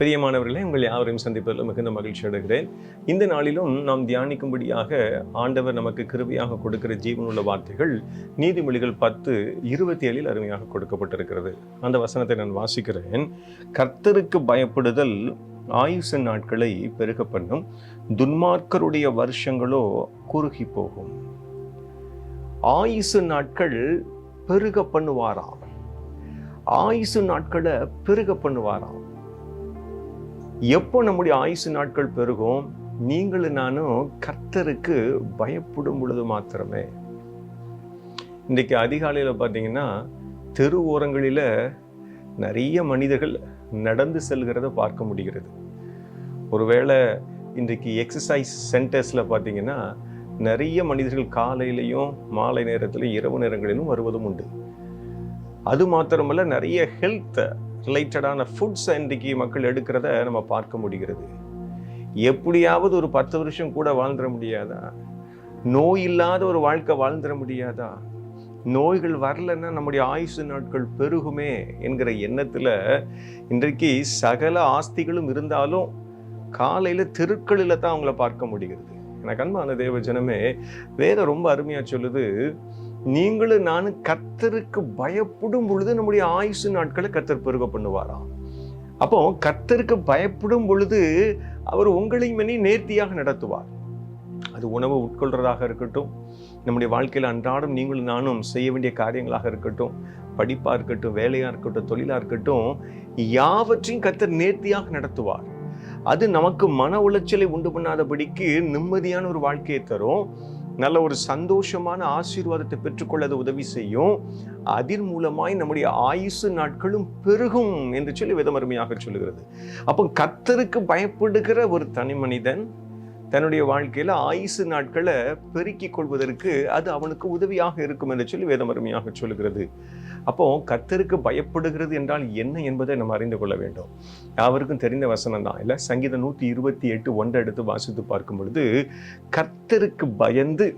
பிரியமானவர்களே உங்கள் யாவரையும் சந்திப்பதில் மிகுந்த மகிழ்ச்சி அடைகிறேன். இந்த நாளிலும் நாம் தியானிக்கும்படியாக ஆண்டவர் நமக்கு கிருபையாக கொடுக்கிற ஜீவனுள்ள வார்த்தைகள் நீதிமொழிகள் பத்து இருபத்தி ஏழில் அருமையாக கொடுக்கப்பட்டிருக்கிறது. அந்த வசனத்தை நான் வாசிக்கிறேன். கர்த்தருக்கு பயப்படுதல் ஆயுச நாட்களை பெருக பண்ணும். துன்மார்க்கருடைய வருஷங்களோ குறுகி போகும். ஆயுசு நாட்கள் பெருக பண்ணுவாராம். ஆயுசு நாட்களை பெருக பண்ணுவாராம். எப்போ நம்முடைய ஆயுசு நாட்கள் பெருகும்? நீங்களும் நானும் கர்த்தருக்கு பயப்படும் பொழுது மாத்திரமே. இன்றைக்கு அதிகாலையில் பார்த்தீங்கன்னா தெரு ஓரங்களில் நிறைய மனிதர்கள் நடந்து செல்கிறத பார்க்க முடிகிறது. ஒருவேளை இன்றைக்கு எக்ஸசைஸ் சென்டர்ஸில் பார்த்தீங்கன்னா நிறைய மனிதர்கள் காலையிலையும் மாலை நேரத்திலையும் இரவு நேரங்களிலும் வருவதும் உண்டு. அது மாத்திரமல்ல நிறைய ஹெல்த்தை ரிலேட்டடான ஃபுட்ஸ் இன்றைக்கு மக்கள் எடுக்கிறத நம்ம பார்க்க முடிகிறது. எப்படியாவது ஒரு பத்து வருஷம் கூட வாழ்ந்துட முடியாதா? நோய் இல்லாத ஒரு வாழ்க்கை வாழ்ந்துட முடியாதா? நோய்கள் வரலன்னா நம்முடைய ஆயுசு நாட்கள் பெருகுமே என்கிற எண்ணத்தில் இன்றைக்கு சகல ஆஸ்திகளும் இருந்தாலும் காலையில் தெருக்களில் தான் அவங்கள பார்க்க முடிகிறது. எனக்கு அன்பான தேவ ஜனமே வேதம் ரொம்ப அருமையாக சொல்லுது. நீங்களும் நானும் கர்த்தருக்கு பயப்படும் பொழுது நம்முடைய ஆயுசு நாட்களை கர்த்தர் பெருக பண்ணுவாராம் அப்போ கர்த்தருக்கு பயப்படும் பொழுது அவர் உங்களையும் என்னை நேர்த்தியாக நடத்துவார். அது உணவு உட்கொள்றதாக இருக்கட்டும் நம்முடைய வாழ்க்கையில் அன்றாடம் நீங்களும் நானும் செய்ய வேண்டிய காரியங்களாக இருக்கட்டும் படிப்பாக இருக்கட்டும் வேலையாக இருக்கட்டும் தொழிலாக இருக்கட்டும் யாவற்றையும் கர்த்தர் நேர்த்தியாக நடத்துவார். அது நமக்கு மன உளைச்சலை உண்டு பண்ணாதபடிக்கு நிம்மதியான ஒரு வாழ்க்கையை தரும். நல்ல ஒரு சந்தோஷமான ஆசீர்வாதத்தை பெற்றுக்கொள்ள அது உதவி செய்யும். அதன் மூலமாய் நம்முடைய ஆயுசு நாட்களும் பெருகும் என்று சொல்லி விதமருமையாக சொல்லுகிறது. அப்போ கத்தருக்கு பயப்படுகிற ஒரு தனி மனிதன் தன்னுடைய வாழ்க்கையில் ஆயுசு நாட்களை பெருக்கிக் கொள்வதற்கு அது அவனுக்கு உதவியாக இருக்கும் என்று சொல்லி வேதமருமையாக சொல்லுகிறது. அப்போ கத்தருக்கு பயப்படுகிறது என்றால் என்ன என்பதை நம்ம அறிந்து கொள்ள வேண்டும். யாவருக்கும் தெரிந்த வசனம் தான் இல்லை சங்கீதம் நூற்றி இருபத்தி எட்டு ஒன்றை எடுத்து வாசித்து பார்க்கும் பொழுது கர்த்தருக்கு பயந்து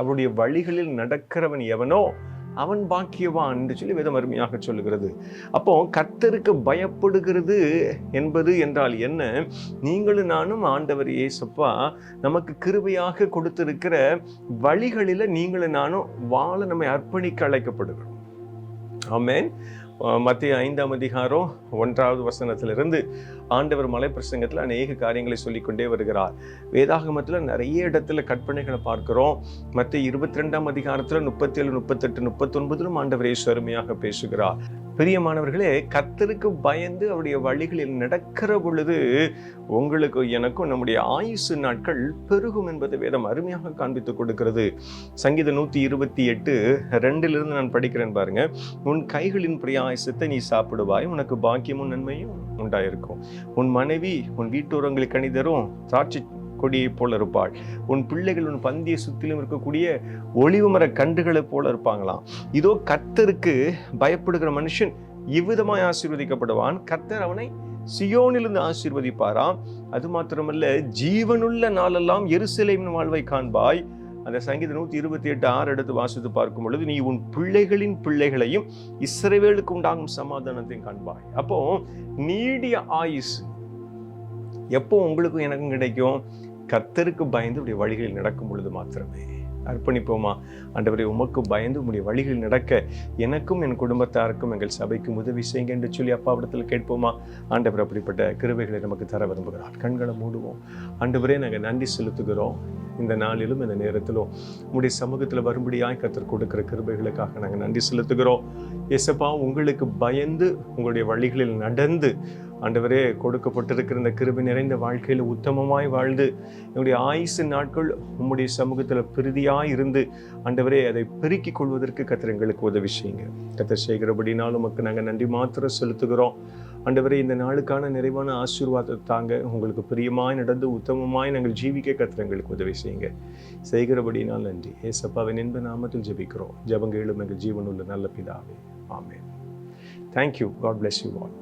அவருடைய வழிகளில் நடக்கிறவன் எவனோ அவன் பாக்கியவான் என்று சொல்லி வேதம் அருமையாக சொல்லுகிறது. அப்போ கர்த்தருக்கு பயப்படுகிறது என்பது என்றால் என்ன? நீங்களும் நானும் ஆண்டவர் ஏசப்பா நமக்கு கிருபையாக கொடுத்திருக்கிற வழிகளில் நீங்களும் நானும் வாழ நம்மை அர்ப்பணிக்க அழைக்கப்படுகிறோம். அமேன் மத்திய ஐந்தாம் அதிகாரம் ஒன்றாவது வசனத்திலிருந்து ஆண்டவர் மலை பிரசங்கத்தில் அநேக காரியங்களை சொல்லிக்கொண்டே வருகிறார். வேதாகமத்தில் நிறைய இடத்துல கற்பனைகளை பார்க்கிறோம். மற்ற இருபத்தி ரெண்டாம் அதிகாரத்தில் முப்பத்தி ஏழு முப்பத்தெட்டு முப்பத்தொன்பதிலும் ஆண்டவர் இயேசு பேசுகிறார். பிரியமானவர்களே கத்தருக்கு பயந்து அவருடைய வழிகளில் நடக்கிற பொழுது உங்களுக்கு எனக்கும் நம்முடைய ஆயுசு நாட்கள் பெருகும் என்பதை வேதம் அருமையாக காண்பித்துக் கொடுக்கிறது. சங்கீத நூற்றி இருபத்தி எட்டு ரெண்டிலிருந்து நான் படிக்கிறேன் பாருங்க. உன் கைகளின் பிரியாயசத்தை நீ சாப்பிடுவாய் உனக்கு பாக்கியமும் நன்மையும் உண்டாயிருக்கும். உன் மனைவி உன் வீட்டோரங்களுக்கு கணிதரும் சாட்சி கொடியைப் போல இருப்பாள். உன் பிள்ளைகள் உன் பந்திய சுத்திலும் இருக்கக்கூடிய ஒளிவு மர கண்டுகளைப் போல இருப்பாங்களாம். இதோ கர்த்தருக்கு பயப்படுகிற மனுஷன் இவ்விதமாய் ஆசீர்வதிக்கப்படுவான். கர்த்தர் அவனை சியோனிலிருந்து ஆசீர்வதிப்பாராம். அது மாத்திரமல்ல ஜீவனுள்ள நாளெல்லாம் எருசலேமின் வாழ்வை காண்பாய். அந்த சங்கீத நூத்தி இருபத்தி எட்டு ஆறு எடுத்து வாசித்து பார்க்கும் பொழுது நீ உன் பிள்ளைகளின் பிள்ளைகளையும் இஸ்ரவேலுக்கு உண்டாகும் சமாதானத்தையும் காண்பாய். அப்போ நீடிய ஆயுஸ் எப்போ உங்களுக்கும் எனக்கும் கிடைக்கும்? கர்த்தருக்கு பயந்து உடைய வழிகளில் நடக்கும் பொழுது மாத்திரமே. அர்ப்பணிப்போமா? ஆண்டவரை உமக்கு பயந்து உடைய வழிகளில் நடக்க எனக்கும் என் குடும்பத்தாருக்கும் எங்கள் சபைக்கும் உதவி செய்யுங்க என்று சொல்லி அப்பாவிடத்தில் கேட்போமா? ஆண்டவர் அப்படிப்பட்ட கிருவைகளை நமக்கு தர விரும்புகிறார். கண்களை மூடுவோம். ஆண்டவரே நாங்கள் நன்றி செலுத்துகிறோம். இந்த நாளிலும் இந்த நேரத்திலும் உங்களுடைய சமூகத்தில் வரும்படியாய் கத்தர் கொடுக்கிற கிருபைகளுக்காக நாங்கள் நன்றி செலுத்துகிறோம். எசப்பா உங்களுக்கு பயந்து உங்களுடைய வழிகளில் நடந்து ஆண்டவரே கொடுக்கப்பட்டிருக்கிற இந்த கிருபை நிறைந்த வாழ்க்கையில் உத்தமமாய் வாழ்ந்து என்னுடைய ஆயுசு நாட்கள் உம்முடைய சமூகத்தில் பிரதியாய் இருந்து ஆண்டவரே அதை பெருக்கிக் கொள்வதற்கு கத்தர் எங்களுக்கு உதவி செய்யுங்க. கத்தர் செய்கிறபடினாலும் உமக்கு நாங்கள் நன்றி மாத்திரம் செலுத்துகிறோம். ஆண்டவரே இந்த நாளுக்கான நிறைவான ஆசீர்வாதத்தை தாங்க உங்களுக்கு பிரியமாய் நடந்து உத்தமமாய் நாங்கள் ஜீவிக்க கத்தர் எங்களுக்கு உதவி செய்யுங்க. செய்கிறபடினால் நன்றி. ஏசப்பாவின் என்ப நாமத்தில் ஜெபிக்கிறோம். ஜபங்க எழும் எங்கள் ஜீவனுள்ள நல்ல பிதாவே. ஆமே thank you God bless you all